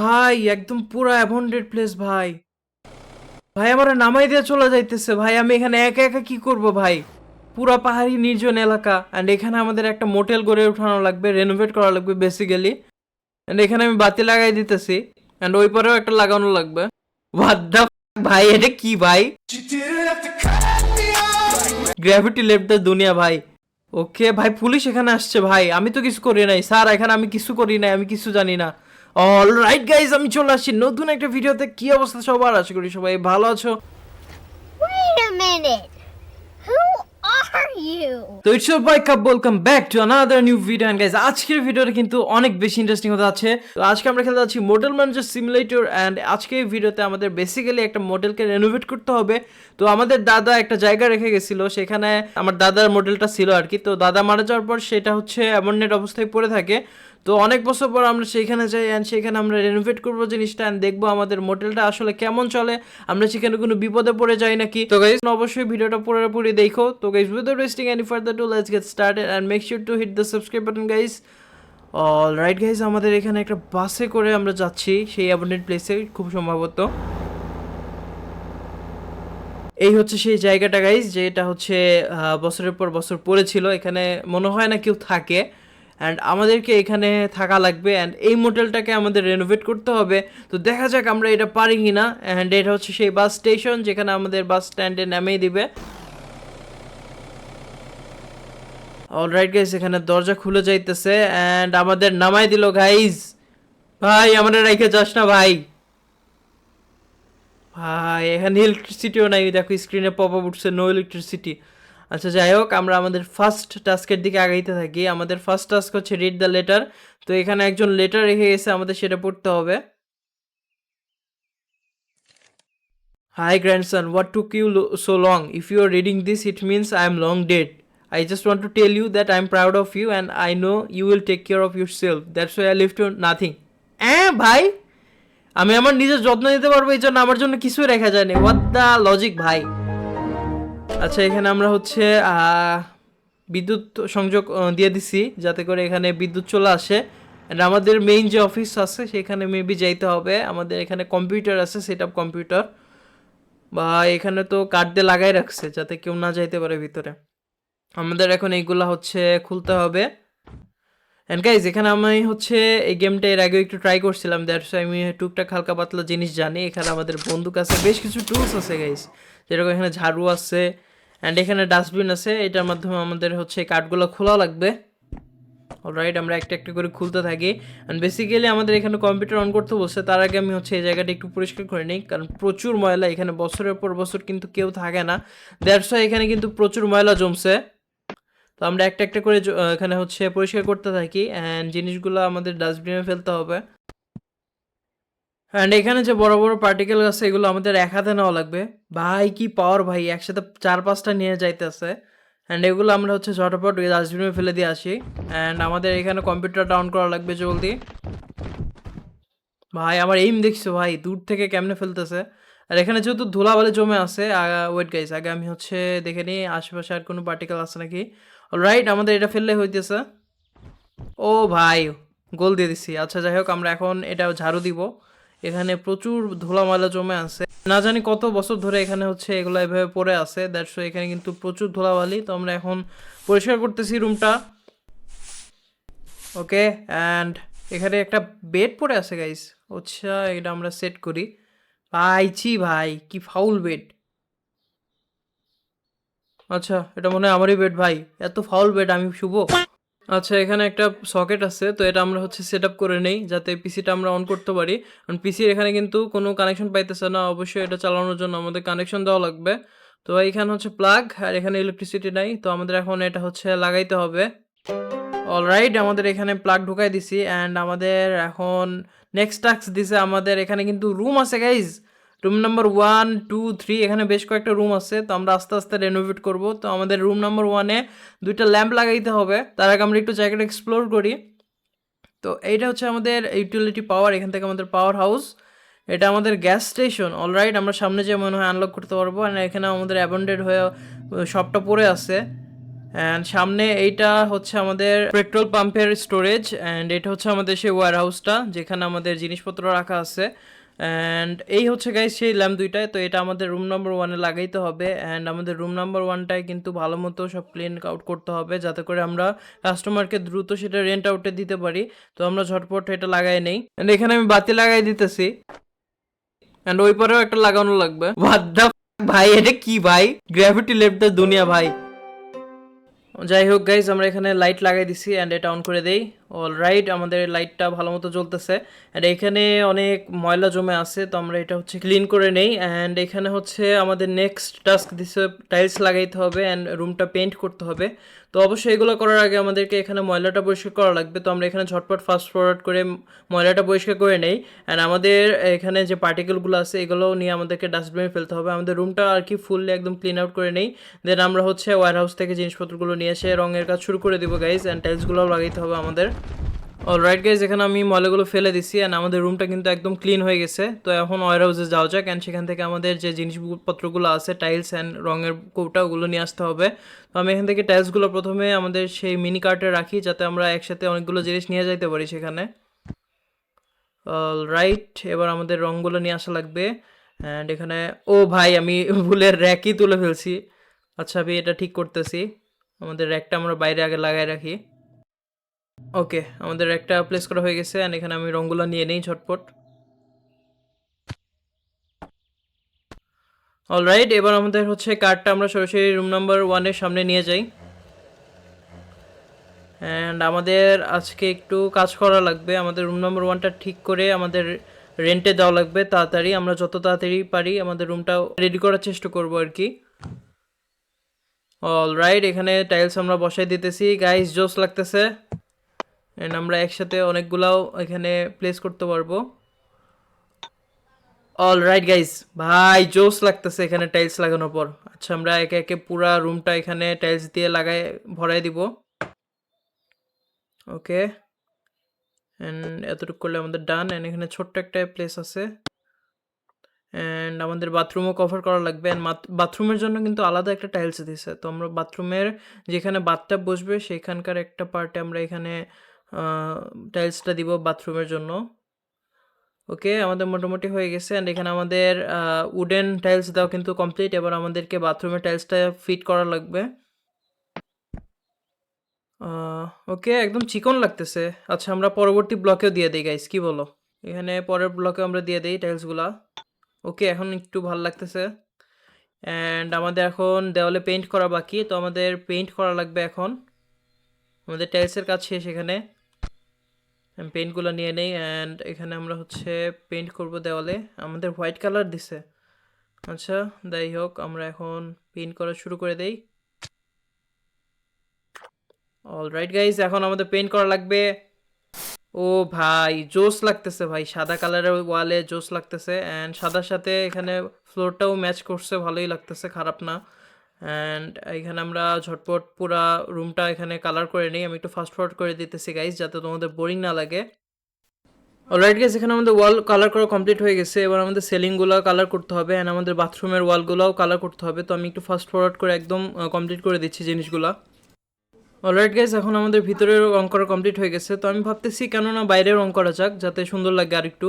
ভাই, একদম পুরো অ্যাভন্ডেড প্লেস ভাই। ভাই, আমার নামাই দিয়ে চলে যাইতেছে ভাই, আমি এখানে একা একা কি করব ভাই? পুরা পাহাড়ি নির্জন এলাকা অ্যান্ড এখানে আমাদের একটা মোটেল গড়ে উঠানো লাগবে রেনোভেট করা লাগবে বেসিক্যালি অ্যান্ড এখানে আমি বাতি লাগাই দিতেছি অ্যান্ড ওই পরেও একটা লাগানো লাগবে। ভাই, এটা কি ভাই? গ্র্যাভিটি লেফট দ্য দুনিয়া ভাই। ওকে ভাই, পুলিশ এখানে আসছে ভাই, আমি তো কিছু করি নাই। স্যার, এখানে আমি কিছু করি নাই, আমি কিছু জানি না। অল রাইট গাইজ আমি চলে আসছি নতুন একটা ভিডিওতে। কি অবস্থা সবার? আশা করি সবাই ভালো আছো। Wait a minute. Who are you? তো it's your boy cup welcome back to another new video and guys আজকের ভিডিওটা কিন্তু অনেক বেশি ইন্টারেস্টিং হতে যাচ্ছে। তো আজকে আমরা খেলতে যাচ্ছি মডেল ম্যানেজার সিমুলেটর অ্যান্ড আজকে এই ভিডিওতে আমাদের বেসিক্যালি একটা মডেলকে রেনোভেট করতে হবে। তো আমাদের দাদা একটা জায়গা রেখে গেছিল সেখানে আমার দাদার মডেলটা ছিল আর কি। তো দাদা মারা যাওয়ার পর সেটা হচ্ছে এমননেট অবস্থায় পড়ে থাকে। তো অনেক বছর পর আমরা সেইখানে যাই অ্যান্ড সেখানে আমরা রেনোভেট করব জিনিসটা অ্যান্ড দেখব আমাদের মডেলটা আসলে কেমন চলে। আমরা সেখানে কোনো বিপদে পড়ে যাই নাকি? তো গাইজ অবশ্যই ভিডিওটা পুরোপুরি দেখো। তো guys without wasting any further to let's get started and make sure to hit the subscribe button guys all right guys আমাদের এখানে একটা বাসে করে আমরা যাচ্ছি সেই অ্যাবন্ডেড প্লেসে খুব সম্ভবত। এই হচ্ছে সেই জায়গাটা গাইজ যেটা হচ্ছে বছরের পর বছর পড়েছিল। এখানে মনে হয় না কেউ থাকে। অ্যান্ড আমাদেরকে এখানে থাকা লাগবে অ্যান্ড এই মোটেলটাকে আমাদের রেনোভেট করতে হবে। তো দেখা যাক আমরা এটা পারি কি না। অ্যান্ড এটা হচ্ছে সেই বাস স্টেশন যেখানে আমাদের বাস স্ট্যান্ডে নামিয়ে দিবে। অলরাইট গাইজ এখানে দরজা খুলে যাইতেছে। অ্যান্ড আমাদের নামাই দিল গাইজ ভাই, আমাদের রেখে যাস না ভাই। ভাই, এখানে ইলেকট্রিসিটিও নাই। দেখো স্ক্রিনে পপ আপ উঠছে নো ইলেকট্রিসিটি আচ্ছা যাই হোক, আমরা আমাদের ফার্স্ট টাস্কের দিকে আগাইতে থাকি। আমাদের ফার্স্ট টাস্ক হচ্ছে রিড দ্য লেটার তো এখানে একজন লেটার রেখে গেছে, আমাদের সেটা পড়তে হবে। Hi grandson what took you so long if you are reading this it means I am long dead I just want to tell you that I'm proud of you and I know you will take care of yourself. That's why I left you nothing. হ্যাঁ ভাই? আমি আমার নিজের যত্ন নিতে পারব, এই জন্য আমার জন্য কিছুই রেখা যায়নি। হোয়াট দ্য লজিক ভাই? আচ্ছা এখানে আমরা হচ্ছে বিদ্যুৎ সংযোগ দিয়ে দিছি, যাতে করে এখানে বিদ্যুৎ চলে আসে। অ্যান্ড আমাদের মেইন যে অফিস আছে, সেখানে মেবি যাইতে হবে। আমাদের এখানে কম্পিউটার আছে সেট আপ কম্পিউটার বা এখানে তো কাঠ দিয়ে লাগাই রাখছে, যাতে কেউ না যাইতে পারে ভিতরে। আমাদের এখন এইগুলা হচ্ছে খুলতে হবে। অ্যান্ড গাইজ এখানে আমি হচ্ছে এই গেমটা এর আগে একটু ট্রাই করছিলাম দ্যাটস আমি টুকটাক হালকা পাতলা জিনিস জানি। এখানে আমাদের বন্দুক আছে, বেশ কিছু টুলস আছে গাইজ যেরকম এখানে ঝাড়ু আছে অ্যান্ড এখানে ডাস্টবিন আছে, এটার মাধ্যমে আমাদের হচ্ছে কাঠগুলো খোলা লাগবে। অলরাইট আমরা একটা একটা করে খুলতে থাকি। অ্যান্ড বেসিক্যালি আমাদের এখানে কম্পিউটার অন করতে বসে, তার আগে আমি হচ্ছে এই জায়গাটা একটু পরিষ্কার করে নিই, কারণ প্রচুর ময়লা এখানে বছরের পর বছর কিন্তু কেউ থাকে না। দ্যাটস এখানে কিন্তু প্রচুর ময়লা জমছে। তো আমরা একটা একটা করে এখানে হচ্ছে পরিষ্কার করতে থাকি অ্যান্ড জিনিসগুলো আমাদের ডাস্টবিনে ফেলতে হবে। অ্যান্ড এখানে যে বড় বড় পার্টিকেল আছে, এগুলো আমাদের এক হাতে নেওয়া লাগবে। ভাই, কি পাওয়ার ভাই, একসাথে চার পাঁচটা নিয়ে যাইতেছে। অ্যান্ড এগুলো আমরা হচ্ছে ঝটপট ডাস্টবিনে ফেলে দিয়ে আসি। অ্যান্ড আমাদের এখানে কম্পিউটার ডাউন করা লাগবে জলদি। ভাই, আমার এইম দেখছ ভাই, দূর থেকে কেমনে ফেলতেছে। আর এখানে যেহেতু ধুলাবালি জমে আছে ওয়েট গাইস আগে আমি হচ্ছে দেখে নিই, আশেপাশে আর কোনো পার্টিকেল আছে নাকি? রাইট আমাদের এটা ফেললে হইতেছে। ও ভাই, গোল দিয়ে দিছি। আচ্ছা যাই হোক আমরা এখন এটা ঝাড়ু দিব। এখানে প্রচুর ধুলা ময়লা জমে আছে। না জানি কত বছর ধরে এখানে হচ্ছে এগুলো এভাবে পড়ে আছে। দ্যাটস এখানে কিন্তু প্রচুর ধুলাবালি। তো আমরা এখন পরিষ্কার করতেছি রুমটা ওকে অ্যান্ড এখানে একটা বেড পড়ে আছে গাইস আচ্ছা এটা আমরা সেট করি। পাইছি ভাই, কি ফাউল বেড আচ্ছা এটা মনে হয় আমারই বেড ভাই। এত ফাউল বেড আমি শুভ আচ্ছা এখানে একটা সকেট আছে, তো এটা আমরা হচ্ছে সেট করে নেই, যাতে পিসিটা আমরা অন করতে পারি। কারণ পিসির এখানে কিন্তু কোনো কানেকশন পাইতেছে না, অবশ্যই এটা চালানোর জন্য আমাদের কানেকশন দেওয়া লাগবে। তো এখানে হচ্ছে প্লাগ আর এখানে ইলেকট্রিসিটি নাই, তো আমাদের এখন এটা হচ্ছে লাগাইতে হবে। অলরাইট আমাদের এখানে প্লাগ ঢুকাই দিছি অ্যান্ড আমাদের এখন নেক্সট টাস্ক দিছে আমাদের এখানে কিন্তু রুম আছে guys room number one two three এখানে বেশ কয়েকটা রুম আছে, তো আমরা আস্তে আস্তে রেনোভেট করব। তো আমাদের রুম নাম্বার ওয়ানে দুইটা ল্যাম্প লাগাইতে হবে, তার আগে আমরা একটু জায়গাটা এক্সপ্লোর করি। তো এইটা হচ্ছে আমাদের ইউটিলিটি পাওয়ার এখান থেকে আমাদের পাওয়ার হাউস এটা আমাদের গ্যাস স্টেশন অলরাইট আমরা সামনে যে মনে হয় আনলক করতে পারব। আর এখানে আমাদের অ্যাবন্ডেড হয়ে শপটা পড়ে আছে। অ্যান্ড সামনে এইটা হচ্ছে আমাদের পেট্রোল পাম্পের স্টোরেজ অ্যান্ড এটা হচ্ছে আমাদের সেই ওয়ার হাউসটা যেখানে আমাদের জিনিসপত্র রাখা আছে। অ্যান্ড এই হচ্ছে গাইজ সেই ল্যাম্প দুইটায়। তো এটা আমাদের রুম নাম্বার ওয়ানে লাগাইতে হবে। অ্যান্ড আমাদের রুম নাম্বার ওয়ানটায় কিন্তু ভালো মতো সব ক্লিন আউট করতে হবে, যাতে করে আমরা কাস্টমারকে দ্রুত সেটা রেন্ট আউটে দিতে পারি। তো আমরা ঝটপট এটা লাগাই নেই। অ্যান্ড এখানে আমি বাতি লাগাই দিতেছি। অ্যান্ড ওই পরেও একটা লাগানো লাগবে। ভাই, এটা কি ভাই? গ্র্যাভিটি লেফটের দুনিয়া ভাই। যাই হোক গাইজ আমরা এখানে লাইট লাগাই দিছি অ্যান্ড এটা অন করে দেই। অল রাইট আমাদের লাইটটা ভালো মতো জ্বলতেছে। অ্যান্ড এখানে অনেক ময়লা জমে আছে, তো আমরা এটা হচ্ছে ক্লিন করে নেই। অ্যান্ড এখানে হচ্ছে আমাদের নেক্সট টাস্ক দিছে টাইলস লাগাইতে হবে অ্যান্ড রুমটা পেন্ট করতে হবে। তো অবশ্যই এগুলো করার আগে আমাদেরকে এখানে ময়লাটা পরিষ্কার করা লাগবে। তো আমরা এখানে ঝটপট ফাস্ট ফরওয়ার্ড করে ময়লাটা পরিষ্কার করে নেই। অ্যান্ড আমাদের এখানে যে পার্টিকেলগুলো আছে এগুলো নিয়ে আমাদেরকে ডাস্টবিনে ফেলতে হবে। আমাদের রুমটা আর কি ফুললি একদম ক্লিন আউট করে নেই। দেন আমরা হচ্ছে ওয়ার হাউস থেকে জিনিসপত্রগুলো নিয়ে এসে রঙের কাজ শুরু করে দেবো গাইজ অ্যান্ড টাইলসগুলোও লাগাইতে হবে আমাদের। অলরাইট গাইজ এখানে আমি ময়লাগুলো ফেলে দিছি অ্যান্ড আমাদের রুমটা কিন্তু একদম ক্লিন হয়ে গেছে। তো এখন ওয়ার হাউসে যাওয়া যাক অ্যান্ড সেখান থেকে আমাদের যে জিনিসপত্রগুলো আছে টাইলস অ্যান্ড রঙের কৌটা, ওগুলো নিয়ে আসতে হবে। তো আমি এখান থেকে টাইলসগুলো প্রথমে আমাদের সেই মিনি কার্টে রাখি, যাতে আমরা একসাথে অনেকগুলো জিনিস নিয়ে যাইতে পারি সেখানে। অল রাইট এবার আমাদের রঙগুলো নিয়ে আসা লাগবে অ্যান্ড এখানে, ও ভাই, আমি ভুলের র্যাকই তুলে ফেলছি। আচ্ছা আমি এটা ঠিক করতেছি। আমাদের র্যাকটা আমরা বাইরে আগে লাগাই রাখি। ওকে, আমাদের একটা প্লেস করা হয়ে গেছে অ্যান্ড এখানে আমি রঙগুলো নিয়ে নেই ঝটপট। অলরাইট এবার আমাদের হচ্ছে কার্ডটা আমরা সরাসরি রুম নাম্বার ওয়ানের সামনে নিয়ে যাই। অ্যান্ড আমাদের আজকে একটু কাজ করা লাগবে, আমাদের রুম নাম্বার ওয়ানটা ঠিক করে আমাদের রেন্টে দেওয়া লাগবে তাড়াতাড়ি, আমরা যত তাড়াতাড়ি পারি আমাদের রুমটা রেডি করার চেষ্টা করব আর কি। অল রাইট এখানে টাইলস আমরা বসাই দিতেছি। গাইস জোস লাগতেছে। এন্ড আমরা একসাথে অনেকগুলাও এখানে প্লেস করতে পারব। অল রাইট গাইস ভাই জোস লাগতেছে এখানে টাইলস লাগানোর পর। আচ্ছা আমরা একে একে পুরা রুমটা এখানে টাইলস দিয়ে লাগাই ভরাই দিব। ওকে অ্যান্ড এতটুকু করলে আমাদের ডান অ্যান্ড এখানে ছোট্ট একটা প্লেস আছে। অ্যান্ড আমাদের বাথরুমও কভার করা লাগবে। অ্যান্ড বাথরুমের জন্য কিন্তু আলাদা একটা টাইলস দিছে। তো আমরা বাথরুমের যেখানে বাথটাব বসবে, সেখানকার একটা পার্টে আমরা এখানে টাইলসটা দিব বাথরুমের জন্য। ওকে আমাদের মোটামুটি হয়ে গেছে। অ্যান্ড এখানে আমাদের উডেন টাইলস দেওয়া কিন্তু কমপ্লিট এবার আমাদেরকে বাথরুমের টাইলসটা ফিট করা লাগবে। ওকে একদম চিকন লাগতেছে। আচ্ছা আমরা পরবর্তী ব্লকেও দিয়ে দিই গাইস কি বলো? এখানে পরের ব্লকে আমরা দিয়ে দিই টাইলসগুলা ওকে এখন একটু ভালো লাগতেছে। অ্যান্ড আমাদের এখন দেওয়ালে পেইন্ট করা বাকি। তো আমাদের পেইন্ট করা লাগবে এখন। আমাদের টাইলসের কাজ শেষ এখানে। পেইন্টগুলো নিয়ে নেই অ্যান্ড এখানে আমরা হচ্ছে পেইন্ট করব দেওয়ালে। আমাদের হোয়াইট কালার দিছে। আচ্ছা যাই হোক, আমরা এখন পেইন্ট করা শুরু করে দেই। অল রাইট গাইস এখন আমাদের পেইন্ট করা লাগবে। ও ভাই, জোস লাগতেছে ভাই, সাদা কালারের ওয়ালে জোস লাগতেছে। অ্যান্ড সাদার সাথে এখানে ফ্লোরটাও ম্যাচ করছে, ভালোই লাগতেছে, খারাপ না। অ্যান্ড এখানে আমরা ঝটপট পুরা রুমটা এখানে কালার করে নিই। আমি একটু ফাস্ট ফরওয়ার্ড করে দিতেছি গাইস যাতে তোমাদের বোরিং না লাগে। অলরাইট গাইস এখানে আমাদের ওয়াল কালার করা কমপ্লিট হয়ে গেছে। এবার আমাদের সিলিংগুলো কালার করতে হবে অ্যান্ড আমাদের বাথরুমের ওয়ালগুলোও কালার করতে হবে। তো আমি একটু ফাস্ট ফরওয়ার্ড করে একদম কমপ্লিট করে দিচ্ছি জিনিসগুলো। অলরাইট গাইজ এখন আমাদের ভিতরের রং করা কমপ্লিট হয়ে গেছে। তো আমি ভাবতেছি কেননা বাইরে রং করা যাক, যাতে সুন্দর লাগে আরেকটু।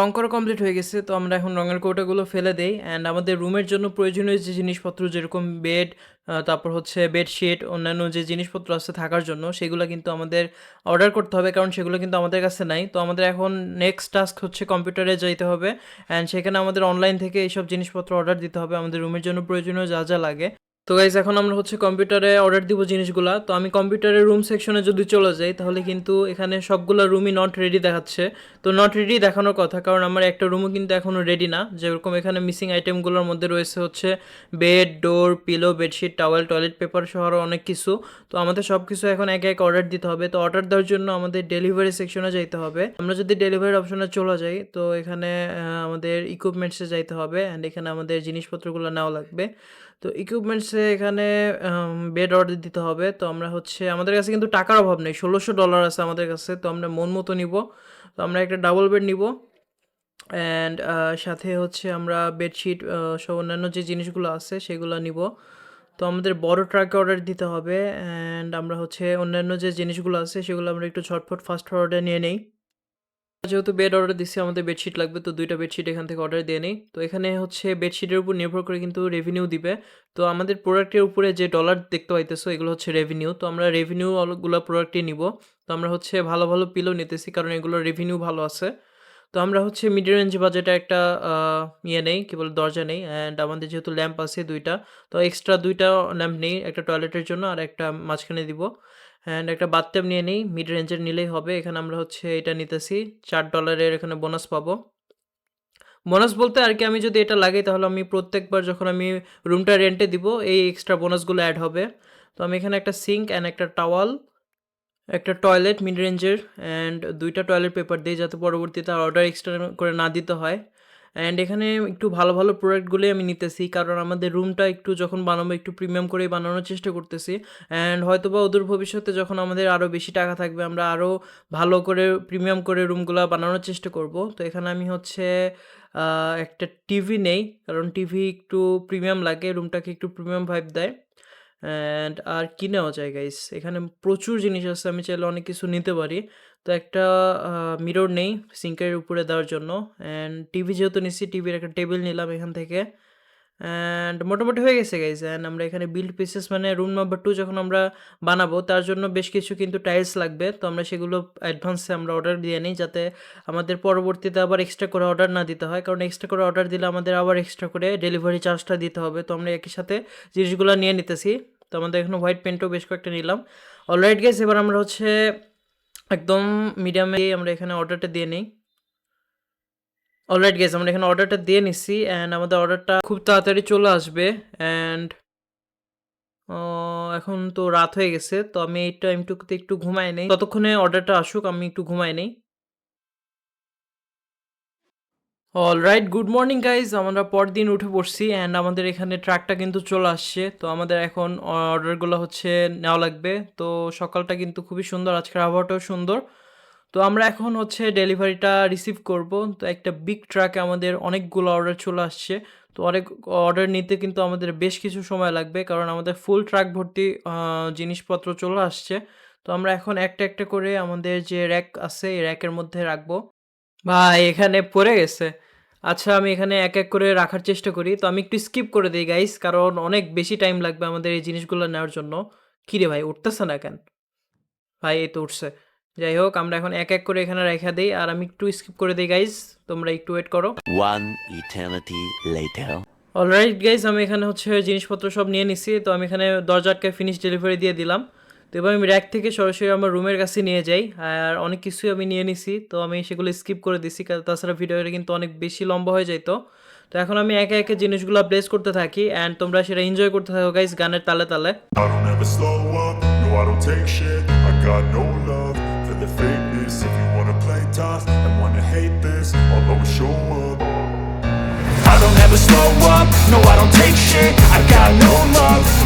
রং করা কমপ্লিট হয়ে গেছে, তো আমরা এখন রঙের কৌটাগুলো ফেলে দেই। অ্যান্ড আমাদের রুমের জন্য প্রয়োজনীয় যে জিনিসপত্র, যেরকম বেড তারপর হচ্ছে বেডশিট অন্যান্য যে জিনিসপত্র আছে থাকার জন্য, সেগুলো কিন্তু আমাদের অর্ডার করতে হবে, কারণ সেগুলো কিন্তু আমাদের কাছে নাই। তো আমাদের এখন নেক্সট টাস্ক হচ্ছে কম্পিউটারে যাইতে হবে। অ্যান্ড সেখানে আমাদের অনলাইন থেকে এইসব জিনিসপত্র অর্ডার দিতে হবে। আমাদের রুমের জন্য প্রয়োজনীয় যা যা লাগে। তো গাইজ এখন আমরা হচ্ছে কম্পিউটারে অর্ডার দিব জিনিসগুলা। তো আমি কম্পিউটারের রুম সেকশনে যদি চলে যাই, তাহলে কিন্তু এখানে সবগুলো রুমই নট রেডি দেখাচ্ছে। তো নট রেডি দেখানোর কথা, কারণ আমার একটা রুমও কিন্তু এখনও রেডি না। যেরকম এখানে মিসিং আইটেমগুলোর মধ্যে রয়েছে হচ্ছে bed door pillow bedsheet towel toilet paper সহ আরও অনেক কিছু। তো আমাদের সব কিছু এখন একে এক অর্ডার দিতে হবে। তো অর্ডার দেওয়ার জন্য আমাদের ডেলিভারি সেকশনে যাইতে হবে। আমরা যদি ডেলিভারি অপশনে চলে যাই, তো এখানে আমাদের ইকুইপমেন্টসে যাইতে হবে। অ্যান্ড এখানে আমাদের জিনিসপত্রগুলো নেওয়া লাগবে। তো ইকুইপমেন্টসে এখানে বেড অর্ডার দিতে হবে। তো আমরা হচ্ছে, আমাদের কাছে কিন্তু টাকার অভাব নেই, ষোলোশো ডলার আছে আমাদের কাছে। তো আমরা মন মতো নিব। তো আমরা একটা ডাবল বেড নিব। অ্যান্ড সাথে হচ্ছে আমরা বেডশিট সব অন্যান্য যে জিনিসগুলো আছে সেগুলো নিব। তো আমাদের বড় ট্রাকে অর্ডার দিতে হবে। অ্যান্ড আমরা হচ্ছে অন্যান্য যে জিনিসগুলো আছে সেগুলো আমরা একটু ঝটফট ফাস্ট অর্ডার নিয়ে নেই। যেহেতু বেড অর্ডার দিচ্ছি আমাদের বেডশিট লাগবে, তো দুইটা বেডশিট এখান থেকে অর্ডার দিয়ে নিই। তো এখানে হচ্ছে বেডশিটের উপর নির্ভর করে কিন্তু রেভিনিউ দিবে। তো আমাদের প্রোডাক্টের উপরে যে ডলার দেখতে পাইতেছো, এগুলো হচ্ছে রেভিনিউ তো আমরা রেভিনিউ গুলো প্রোডাক্টই নিব। তো আমরা হচ্ছে ভালো ভালো পিলো নিতেছি, কারণ এগুলো রেভিনিউ ভালো আছে। তো আমরা হচ্ছে মিড রেঞ্জ বাজেটে একটা ইয়ে নেই, কি বলে, দরজা নেই। অ্যান্ড আমাদের যেহেতু ল্যাম্প আছে দুইটা, তো এক্সট্রা দুইটা ল্যাম্প নেই, একটা টয়লেটের জন্য আর একটা মাঝখানে দিব। অ্যান্ড একটা বাথট্যাব নিয়ে নিই মিড রেঞ্জের নিলেই হবে। এখানে আমরা হচ্ছে এটা নিতেছি, চার ডলারের এখানে বোনাস পাবো। বোনাস বলতে আর কি আমি যদি এটা লাগাই, তাহলে আমি প্রত্যেকবার যখন আমি রুমটা রেন্টে দিব, এই এক্সট্রা বোনাসগুলো অ্যাড হবে। তো আমি এখানে একটা সিঙ্ক অ্যান্ড একটা টাওয়াল একটা টয়লেট মিড রেঞ্জের অ্যান্ড দুইটা টয়লেট পেপার দিই যাতে পরবর্তীতে অর্ডার এক্সট্রা করে না দিতে হয়। অ্যান্ড এখানে একটু ভালো ভালো প্রোডাক্টগুলোই আমি নিতেছি। কারণ আমাদের রুমটা একটু যখন বানাবো, একটু প্রিমিয়াম করেই বানানোর চেষ্টা করতেছি। অ্যান্ড হয়তো বা ওদের ভবিষ্যতে যখন আমাদের আরও বেশি টাকা থাকবে, আমরা আরও ভালো করে প্রিমিয়াম করে রুমগুলো বানানোর চেষ্টা করব। তো এখানে আমি হচ্ছে একটা টিভি নেই। কারণ টিভি একটু প্রিমিয়াম লাগে রুমটাকে একটু প্রিমিয়াম ভাইব দেয়। অ্যান্ড আর কি নেওয়া যায় গাইস এখানে প্রচুর জিনিস আছে, আমি চাইলে অনেক কিছু নিতে পারি। তো একটা মিরর নেই সিঙ্কের উপরে দেওয়ার জন্য অ্যান্ড টিভি যেহেতু নিচ্ছি টিভির একটা টেবিল নিলাম এখান থেকে অ্যান্ড মোটামুটি হয়ে গেছে গাইজ অ্যান্ড আমরা এখানে বিল্ড পিসেস মানে রুম নাম্বার টু যখন আমরা বানাবো তার জন্য বেশ কিছু কিন্তু টাইলস লাগবে। তো আমরা সেগুলো অ্যাডভান্সে আমরা অর্ডার দিয়ে নিই যাতে আমাদের পরবর্তীতে আবার এক্সট্রা করে অর্ডার না দিতে হয়। কারণ এক্সট্রা করে অর্ডার দিলে আমাদের আবার এক্সট্রা করে ডেলিভারি চার্জটা দিতে হবে। তো আমরা একই সাথে জিনিসগুলো নিয়ে নিতেছি। তো আমাদের এখানে হোয়াইট পেন্টও বেশ কয়েকটা নিলাম। অলরাইট গেস এবার আমরা হচ্ছে একদম মিডিয়ামে আমরা এখানে অর্ডারটা দিয়ে নিই। অলরাইট গেস আমরা এখানে অর্ডারটা দিয়ে নিছি অ্যান্ড আমাদের অর্ডারটা খুব তাড়াতাড়ি চলে আসবে অ্যান্ড এখন তো রাত হয়ে গেছে, তো আমি এই টাইমটুকুতে একটু ঘুমাই নেই। ততক্ষণে অর্ডারটা আসুক, আমি একটু ঘুমাই নেই। অলরাইট গুড মর্নিং গাইজ আমরা পরদিন উঠে পড়ছি অ্যান্ড আমাদের এখানে ট্রাকটা কিন্তু চলে আসছে। তো আমাদের এখন অর্ডারগুলো হচ্ছে নেওয়া লাগবে। তো সকালটা কিন্তু খুবই সুন্দর, আজকের আবহাওয়াটাও সুন্দর। তো আমরা এখন হচ্ছে ডেলিভারিটা রিসিভ করব। তো একটা বিগ ট্রাকে আমাদের অনেকগুলো অর্ডার চলে আসছে। তো অনেক অর্ডার নিতে কিন্তু আমাদের বেশ কিছু সময় লাগবে কারণ আমাদের ফুল ট্রাক ভর্তি জিনিসপত্র চলে আসছে। তো আমরা এখন একটা একটা করে আমাদের যে র্যাক আছে, এই র্যাকের মধ্যে রাখব। ভাই, এখানে পড়ে গেছে। আচ্ছা আমি এখানে এক এক করে রাখার চেষ্টা করি। তো আমি একটু স্কিপ করে দিই গাইস কারণ অনেক বেশি টাইম লাগবে আমাদের এই জিনিসগুলো নেওয়ার জন্য। কিরে ভাই উঠতেছে না কেন? ভাই এই তো উঠছে। যাই হোক আমরা এখন এক এক করে এখানে রেখা দিই। আর আমি একটু স্কিপ করে দিই গাইস তোমরা একটু ওয়েট করো। Later. অলরাইট গাইস আমি এখানে হচ্ছে জিনিসপত্র সব নিয়ে নিছি। তো আমি এখানে দরজা আটকে ফিনিশ ডেলিভারি দিয়ে দিলাম। তো এবার আমি র্যাক থেকে সরাসরি আমার রুমের কাছে নিয়ে যাই। আর অনেক কিছুই আমি নিয়ে নিছি তো আমি সেগুলো স্কিপ করে দিছি তাছাড়া ভিডিওটা কিন্তু অনেক বেশি লম্বা হয়ে যেত তো এখন আমি একে একে জিনিসগুলো প্লেস করতে থাকি অ্যান্ড তোমরা সেটা এনজয় করতে থাকো গাইস গানের তালে তালে। I don't ever slow up, no I don't take shit I got no love.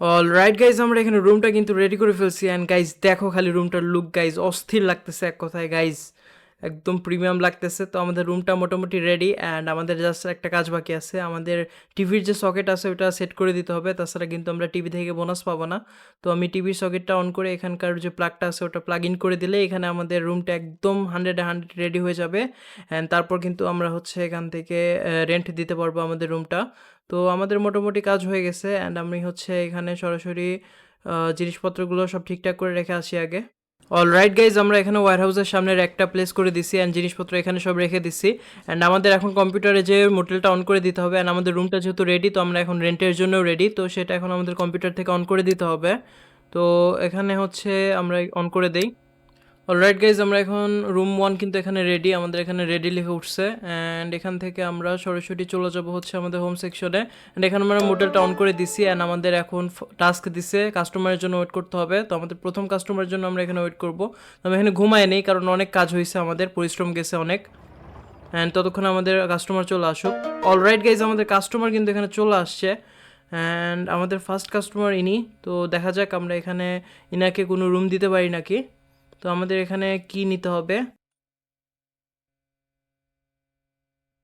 alright guys আমরা এখানে রুমটা কিন্তু রেডি করে ফেলছি। অ্যান্ড গাইজ দেখো খালি রুমটার লুক গাইজ অস্থির লাগতেছে এক কথায় গাইজ একদম প্রিমিয়াম লাগতেছে। তো আমাদের রুমটা মোটামুটি রেডি অ্যান্ড আমাদের জাস্ট একটা কাজ বাকি আছে। আমাদের টিভির যে সকেট আছে, ওটা সেট করে দিতে হবে। তাছাড়া কিন্তু আমরা টিভি থেকে বোনাস পাবো না। তো আমি টিভির সকেটটা অন করে এখানকার যে প্লাগটা আছে, ওটা প্লাগ ইন করে দিলে এখানে আমাদের রুমটা একদম হান্ড্রেডে হান্ড্রেড রেডি হয়ে যাবে। অ্যান্ড তারপর কিন্তু আমরা হচ্ছে এখান থেকে রেন্ট দিতে পারব আমাদের রুমটা তো আমাদের মোটামুটি কাজ হয়ে গেছে অ্যান্ড আমি হচ্ছে এখানে সরাসরি জিনিসপত্রগুলো সব ঠিকঠাক করে রেখে আসি আগে। অলরাইট গাইজ আমরা এখানে ওয়ার হাউসের সামনের একটা প্লেস করে দিছি অ্যান্ড জিনিসপত্র এখানে সব রেখে দিছি। অ্যান্ড আমাদের এখন কম্পিউটারে যে মোটেলটা অন করে দিতে হবে অ্যান্ড আমাদের রুমটা যেহেতু রেডি তো আমরা এখন রেন্টের জন্য রেডি তো সেটা এখন আমাদের কম্পিউটার থেকে অন করে দিতে হবে। তো এখানে হচ্ছে আমরা অন করে দেই। অলরাইট গাইজ আমরা এখন রুম ওয়ান কিন্তু এখানে রেডি আমাদের এখানে রেডি লিখে উঠছে অ্যান্ড এখান থেকে আমরা সরাসরি চলে যাব হচ্ছে আমাদের হোম সেকশনে অ্যান্ড এখানে আমরা মোটেলটা অন করে দিছি অ্যান্ড আমাদের এখন টাস্ক দিছে কাস্টমারের জন্য ওয়েট করতে হবে, তো আমাদের প্রথম কাস্টমারের জন্য আমরা এখানে ওয়েট করব, তো আমি এখানে ঘুমাই নেই, কারণ অনেক কাজ হয়েছে আমাদের, পরিশ্রম গেছে অনেক অ্যান্ড ততক্ষণ আমাদের কাস্টমার চলে আসুক। অলরাইট গাইজ আমাদের কাস্টমার কিন্তু এখানে চলে আসছে অ্যান্ড আমাদের ফার্স্ট কাস্টমার ইনি, তো দেখা যাক আমরা এখানে ইনাকে কোনো রুম দিতে পারি নাকি। তো আমাদের এখানে কি নিতে হবে?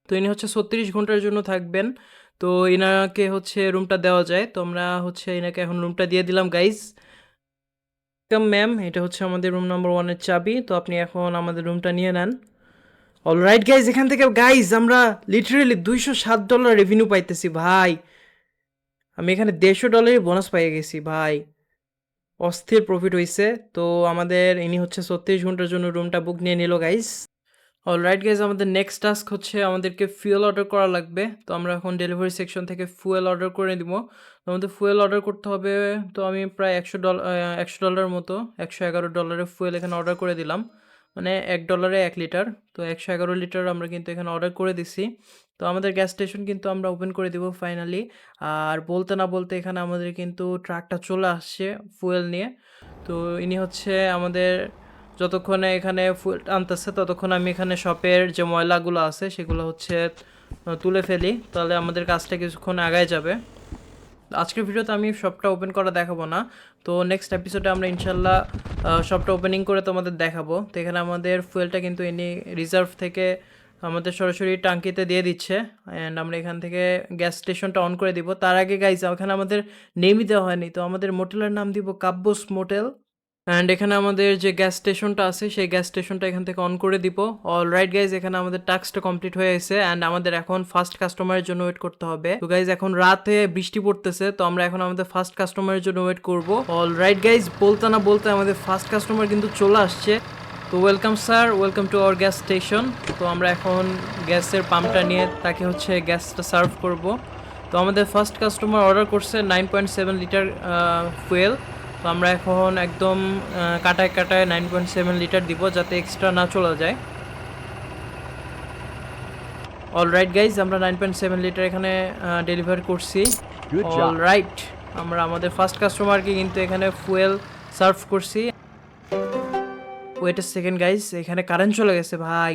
তো ইনি হচ্ছে ছত্রিশ ঘণ্টার জন্য থাকবেন। তো ইনাকে হচ্ছে রুমটা দেওয়া যায়। তো আমরা হচ্ছে ইনাকে এখন রুমটা দিয়ে দিলাম গাইজ ওয়েলকাম ম্যাম এটা হচ্ছে আমাদের রুম নাম্বার ওয়ানের চাবি। তো আপনি এখন আমাদের রুমটা নিয়ে নেন। অল রাইট গাইজ এখান থেকে গাইজ আমরা লিটারেলি দুইশো সাত ডলার রেভিনিউ পাইতেছি, ভাই। আমি এখানে দেড়শো ডলারই বোনাস পাইয়ে গেছি, ভাই। অস্থির প্রফিট হয়েছে তো আমাদের ইনি হচ্ছে ছত্রিশ ঘণ্টার জন্য রুমটা বুক নিয়ে নিল গাইজ অলরাইট গাইজ আমাদের নেক্সট টাস্ক হচ্ছে আমাদেরকে ফুয়েল অর্ডার করা লাগবে। তো আমরা এখন ডেলিভারি সেকশন থেকে ফুয়েল অর্ডার করে দিব তো আমাদের ফুয়েল অর্ডার করতে হবে, তো আমি প্রায় একশো ডলার একশো ডলার মতো, একশো এগারো ডলারের ফুয়েল এখানে অর্ডার করে দিলাম। মানে এক ডলারে এক লিটার তো একশো এগারো লিটার আমরা কিন্তু এখানে অর্ডার করে দিছি। তো আমাদের গ্যাস স্টেশন কিন্তু আমরা ওপেন করে দিব ফাইনালি আর বলতে না বলতে এখানে আমাদের কিন্তু ট্রাকটা চলে আসছে ফুয়েল নিয়ে। তো ইনি হচ্ছে আমাদের যতক্ষণে এখানে ফুয়েল আনতেছে ততক্ষণ আমি এখানে শপের যে ময়লাগুলো আছে সেগুলো হচ্ছে তুলে ফেলি। তাহলে আমাদের কাজটা কিছুক্ষণ আগায় যাবে। আজকের ভিডিওতে আমি শপটা ওপেন করা দেখাবো না। তো নেক্সট এপিসোডে আমরা ইনশাল্লাহ শপটা ওপেনিং করে তোমাদের দেখাবো। তো এখানে আমাদের ফুয়েলটা কিন্তু এনে রিজার্ভ থেকে আমাদের সরাসরি টাঙ্কিতে দিয়ে দিচ্ছে অ্যান্ড আমরা এখান থেকে গ্যাস স্টেশনটা অন করে দিব। তার আগে গাইজ ওখানে আমাদের নেমই দেওয়া হয়নি, তো আমাদের মোটেলের নাম দিব কাব্যস মোটেল অ্যান্ড এখানে আমাদের যে গ্যাস স্টেশনটা আছে, সেই গ্যাস স্টেশনটা এখান থেকে অন করে দিব। অল রাইট গাইজ এখানে আমাদের টাস্কটা কমপ্লিট হয়ে গেছে অ্যান্ড আমাদের এখন ফার্স্ট কাস্টমারের জন্য ওয়েট করতে হবে। তো গাইজ এখন রাতে বৃষ্টি পড়তেছে, তো আমরা এখন আমাদের ফার্স্ট কাস্টমারের জন্য ওয়েট করব। অল রাইট গাইজ বলতে না বলতে আমাদের ফার্স্ট কাস্টমার কিন্তু চলে আসছে। তো welcome sir welcome to our gas station তো আমরা এখন গ্যাসের পাম্পটা নিয়ে তাকে হচ্ছে গ্যাসটা সার্ভ করব। তো আমাদের ফার্স্ট কাস্টমার অর্ডার করছে nine point seven litre fuel তো আমরা এখন একদম কাটায় কাটায় নাইন পয়েন্ট সেভেন লিটার দিব যাতে এক্সট্রা না চলে যায়। অল রাইট গাইজ আমরা নাইন পয়েন্ট সেভেন লিটার এখানে ডেলিভার করছি। অল রাইট আমরা আমাদের ফার্স্ট কাস্টমারকে কিন্তু এখানে ফুয়েল সার্ভ করছি। ওয়েট সেকেন্ড গাইজ এখানে কারেন্ট চলে গেছে, ভাই।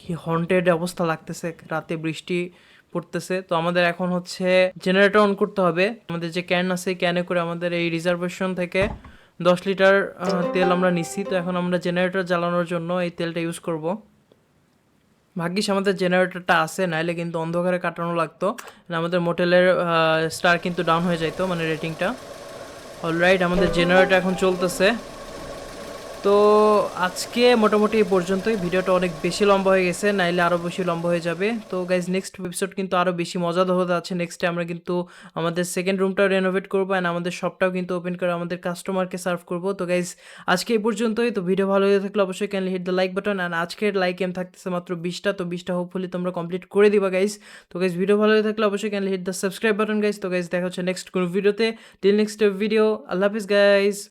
কি হন্টেড অবস্থা লাগতেছে। রাতে বৃষ্টি পড়তেছে। তো আমাদের এখন হচ্ছে জেনারেটর অন করতে হবে। আমাদের যে ক্যান আছে ক্যানে করে আমাদের এই রিজার্ভেশন থেকে দশ লিটার তেল আমরা নিচ্ছি তো এখন আমরা জেনারেটর জ্বালানোর জন্য এই তেলটা ইউজ করব। ভাগ্যিস আমাদের জেনারেটরটা আছে, নাইলে কিন্তু অন্ধকারে কাটানো লাগতো। না আমাদের মোটেলের স্টার কিন্তু ডাউন হয়ে যাইতো মানে রেটিংটা অলরাইট আমাদের জেনারেটর এখন চলতেছে। তো আজকে মোটামুটি এই পর্যন্তই। ভিডিওটা অনেক বেশি লম্বা হয়ে গেছে, নাইলে আরও বেশি লম্বা হয়ে যাবে। তো গাইজ নেক্সট এপিসোড কিন্তু আরও বেশি মজাদার হতে আছে নেক্সটে আমরা কিন্তু আমাদের সেকেন্ড রুমটাও রেনোভেট করব অ্যান্ড আমাদের শপটাও কিন্তু ওপেন করে আমাদের কাস্টমারকে সার্ভ করব। তো গাইজ আজকে এই পর্যন্তই। তো ভিডিও ভালো হয়ে থাকলে অবশ্যই can hit the like button and আজকের লাইক এম থাকতেছে মাত্র বিশটা। তো বিশটা হোপফুলি তোমরা কমপ্লিট করে দিবা গাইজ তো গাইজ ভিডিও ভালো হয়ে থাকলে অবশ্যই can hit the subscribe button guys তো গাইজ দেখা হচ্ছে নেক্সট কোনো ভিডিওতে টিল নেক্সট ভিডিও আল্লাহ হাফিজ গাইজ